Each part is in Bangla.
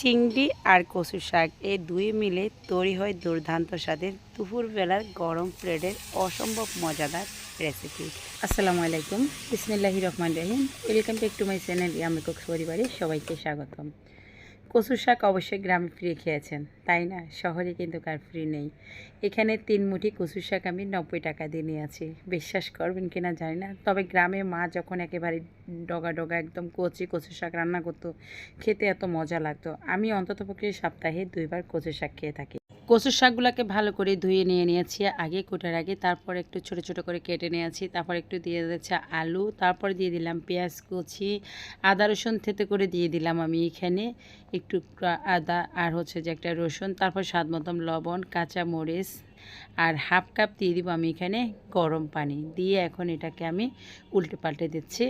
চিংড়ি আর কচু শাক, এই দুই মিলে তৈরি হয় দুর্দান্ত স্বাদের দুপুরবেলার গরম প্লেটের অসম্ভব মজাদার রেসিপি আসসালামু আলাইকুম ইসমিল্লাহি রহমান রহিম। Welcome back to my channel yummy cooks পরিবারে সবাইকে স্বাগতম। কচু শাক অবশ্যই গ্রামে ফ্রি খেয়েছেন, তাই না? শহরে কিন্তু কার ফ্রি নেই। এখানে তিন মুঠি কচুর শাক আমি নব্বই টাকা দিয়ে নিয়ে আছি বিশ্বাস করবেন কিনা জানি না। তবে গ্রামে মা যখন একেবারে ডগা ডগা একদম কচি কচুর শাক রান্না করতো, খেতে এত মজা লাগতো। আমি অন্ততপক্ষে সপ্তাহে দুইবার কচু শাক খেয়ে থাকি। কচুর শাকগুলোকে ভালো করে ধুয়ে নিয়ে নিয়েছি। আগে কোটার আগে, তারপর একটু ছোট ছোট করে কেটে নিয়েছি। তারপর একটু দিয়ে দিচ্ছে আলু, তারপর দিয়ে দিলাম পেঁয়াজ কুচি, আদা, রসুন থেতে করে দিয়ে দিলাম আমি এখানে। একটু আদা আর হচ্ছে যে একটা রসুন, তারপর স্বাদ মতন লবণ, কাঁচা মরিচ আর হাফ কাপ দিয়ে দিব আমি এখানে গরম পানি। দিয়ে এখন এটাকে আমি উল্টে পাল্টে দিচ্ছি।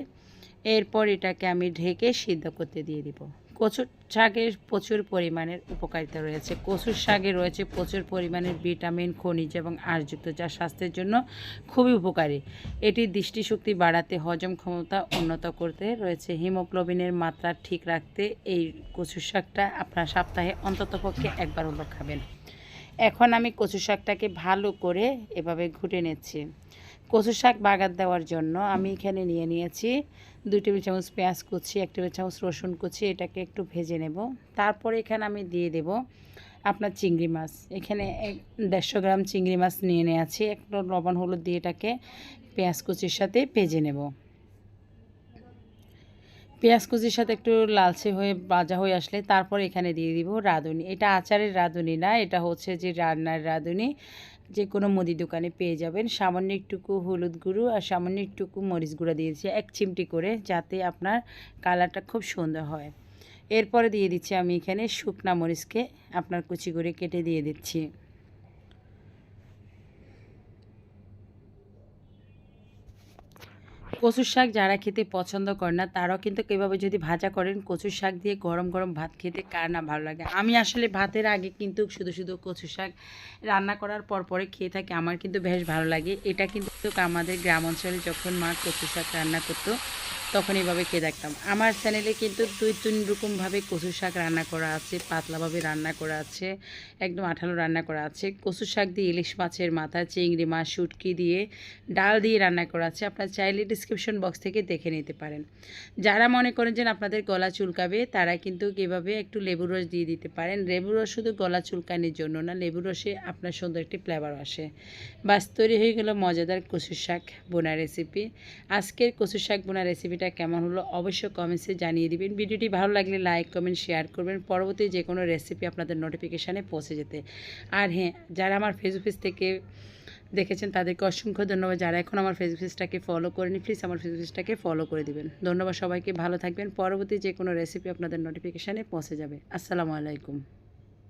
এরপর এটাকে আমি ঢেকে সিদ্ধ করতে দিয়ে দিব। কচুর শাকের প্রচুর পরিমাণের উপকারিতা রয়েছে। কচুর শাকে রয়েছে প্রচুর পরিমাণের ভিটামিন, খনিজ এবং আঁশযুক্ত যা স্বাস্থ্যের জন্য খুবই উপকারী। এটি দৃষ্টিশক্তি বাড়াতে, হজম ক্ষমতা উন্নত করতে রয়েছে। হিমোগ্লোবিনের মাত্রা ঠিক রাখতে এই কচুর শাকটা আপনার সপ্তাহে অন্ততপক্ষে একবার হলো খাবেন। এখন আমি কচু শাকটাকে ভালো করে এভাবে ঘুটে নিচ্ছি। কচু শাক বাগার দেওয়ার জন্য আমি এখানে নিয়ে নিয়েছি দুই টেবিল চামচ পেঁয়াজ কুচি, এক টেবিল চামচ রসুন কুচি, এটাকে একটু ভেজে নেব। তারপরে এখানে আমি দিয়ে দেব আপনার চিংড়ি মাছ। এখানে দেড়শো গ্রাম চিংড়ি মাছ নিয়ে নিয়েছি। একটু লবণ হলুদ দিয়ে এটাকে পেঁয়াজ কুচির সাথে ভেজে নেব। পেঁয়াজ কুচির সাথে একটু লালচে হয়ে ভাজা হয়ে আসলে তারপর এখানে দিয়ে দিব রাঁধুনি। এটা আচারের রাঁধুনি না, এটা হচ্ছে যে রান্নার রাঁধুনি। যে কোনো মুদি দোকানে পেয়ে যাবেন। সামান্য একটুকু হলুদ গুঁড়ো আর সামান্য একটুকু মরিচ গুঁড়ো দিয়েছি এক চিমটি করে যাতে আপনার কালারটা খুব সুন্দর হয়। এরপরে দিয়ে দিচ্ছি আমি এখানে শুকনা মরিচকে আপনার কুচি করে কেটে দিয়ে দিচ্ছি। কচুর শাক যারা খেতে পছন্দ করে না, তারাও কিন্তু কীভাবে যদি ভাজা করেন, কচুর শাক দিয়ে গরম গরম ভাত খেতে কার না ভালো লাগে? আমি আসলে ভাতের আগে কিন্তু শুধু শুধু কচুর শাক রান্না করার পর পরে খেয়ে থাকি, আমার কিন্তু বেশ ভালো লাগে। এটা কিন্তু আমাদের গ্রাম অঞ্চলে যখন মা কচুর শাক রান্না করতো তখন এইভাবে খেয়ে দেখতাম। আমার চ্যানেলে কিন্তু দুই তিন রকমভাবে কচু শাক রান্না করা আছে পাতলাভাবে রান্না করা আছে, একদম আঠালো রান্না করা আছে। কচু শাক দিয়ে ইলিশ মাছের মাথা, চিংড়ি মাছ, শুটকি দিয়ে ডাল দিয়ে রান্না করা আছে। আপনার চাইলে ডিসক্রিপশন বক্স থেকে দেখে নিতে পারেন। যারা মনে করেন যে আপনাদের গলা চুলকাবে, তারা কিন্তু কীভাবে একটু লেবু রস দিয়ে দিতে পারেন। লেবু রস শুধু গলা চুলকানির জন্য না লেবু রসে আপনার সুন্দর একটি ফ্লেভার আসে। বাস, তৈরি হয়ে গেল মজাদার কচু শাক বোনা রেসিপি আজকের কচু শাক বোনা রেসিপিটা কেমন হলো অবশ্যই কমেন্টসে জানিয়ে দিবেন। ভিডিওটি ভালো লাগলে লাইক কমেন্ট শেয়ার করবেন। পরবর্তী যে কোনো রেসিপি আপনাদের নোটিফিকেশানে পৌঁছে যেতে। আর হ্যাঁ যারা আমার ফেসবুক পেজ থেকে দেখেছেন, তাদেরকে অসংখ্য ধন্যবাদ। যারা এখন আমার ফেসবুক পেজটাকে ফলো করেনি প্লিজ আমার ফেসবুক পেজটাকে ফলো করে দিবেন। ধন্যবাদ সবাইকে, ভালো থাকবেন। পরবর্তী যে কোনো রেসিপি আপনাদের নোটিফিকেশানে পৌঁছে যাবে। আসসালামু আলাইকুম।